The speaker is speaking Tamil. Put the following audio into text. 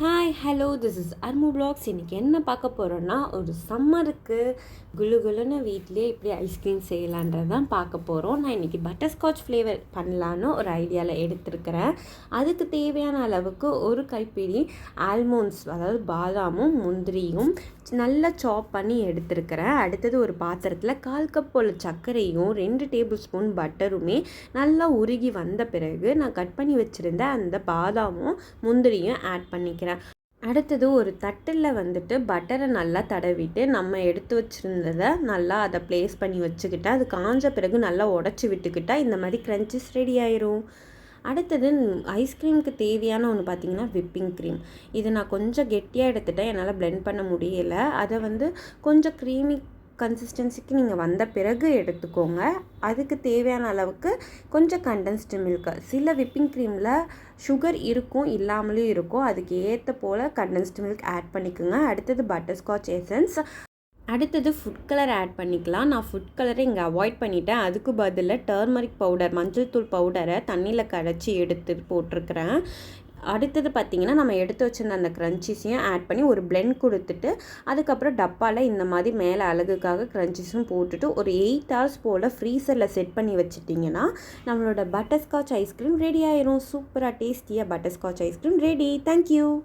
hi hi hello this is Armu blogs இன்றைக்கி என்ன பார்க்க போகிறோன்னா ஒரு சம்மருக்கு குளு குளுன்னு வீட்டிலே இப்படி ஐஸ்கிரீம் செய்யலான்றது தான் பார்க்க போகிறோம் நான் இன்றைக்கி பட்டர்ஸ்காட்ச் ஃப்ளேவர் பண்ணலான்னு ஒரு ஐடியாவில் எடுத்திருக்கிறேன். அதுக்கு தேவையான அளவுக்கு ஒரு கைப்பிடி ஆல்மோண்ட்ஸ் அதாவது பாதாமும் முந்திரியும் நல்லா சாப் பண்ணி எடுத்திருக்கிறேன். அடுத்தது ஒரு பாத்திரத்தில் கால் கப் போல் சர்க்கரையும் ரெண்டு டேபிள் ஸ்பூன் பட்டருமே நல்லா உருகி வந்த பிறகு நான் கட் பண்ணி வச்சுருந்த அந்த பாதாமும் முந்திரியும் ஆட் பண்ணிக்கிறேன். அடுத்தது ஒரு தட்டில் வந்துட்டு பட்டரை நல்லா தடவிட்டு நம்ம எடுத்து வச்சுருந்ததை நல்லா அதை ப்ளேஸ் பண்ணி வச்சுக்கிட்டா அது காஞ்ச பிறகு நல்லா உடச்சி விட்டுக்கிட்டா இந்த மாதிரி க்ரன்ச்சஸ் ரெடி ஆயிரும். அடுத்தது ஐஸ்கிரீமுக்கு தேவையான ஒன்று பார்த்தீங்கன்னா விப்பிங் க்ரீம் இது நான் கொஞ்சம் கெட்டியாக எடுத்துட்டேன் என்னால் பிளெண்ட் பண்ண முடியலை. அதை வந்து கொஞ்சம் க்ரீமி கன்சிஸ்டன்சிக்கு நீங்கள் வந்த பிறகு எடுத்துக்கோங்க. அதுக்கு தேவையான அளவுக்கு கொஞ்சம் கண்டென்ஸ்டு மில்க்கு சில விப்பிங் க்ரீமில் சுகர் இருக்கும் இல்லாமலும் இருக்கும். அதுக்கு ஏற்ற போல் கண்டென்ஸ்டு மில்க் ஆட் பண்ணிக்கோங்க. அடுத்தது பட்டர்ஸ்காட்ச் எசன்ஸ் அடுத்தது ஃபுட் கலர் ஆட் பண்ணிக்கலாம். நான் ஃபுட் கலரை இங்கே அவாய்ட் பண்ணிட்டேன். அதுக்கு பதிலில் டர்மரிக் பவுடர் மஞ்சள் தூள் பவுடரை தண்ணியில் கரைச்சி எடுத்து போட்டிருக்கிறேன். அடுத்தது பார்த்திங்கன்னா நம்ம எடுத்து வச்சிருந்த அந்த க்ரன்ச்சீஸையும் ஆட் பண்ணி ஒரு பிளெண்ட் கொடுத்துட்டு அதுக்கப்புறம் டப்பாவில் இந்த மாதிரி மேலே அழகுக்காக க்ரன்ச்சீஸும் போட்டுட்டு ஒரு எயிட் ஹவர்ஸ் போல் ஃப்ரீசரில் செட் பண்ணி வச்சுட்டிங்கன்னா நம்மளோட பட்டர்ஸ்காட்ச் ஐஸ்கிரீம் ரெடி ஆயிரும். சூப்பராக டேஸ்டியாக பட்டர்ஸ்காட்ச் ஐஸ்கிரீம் ரெடி தேங்க்யூ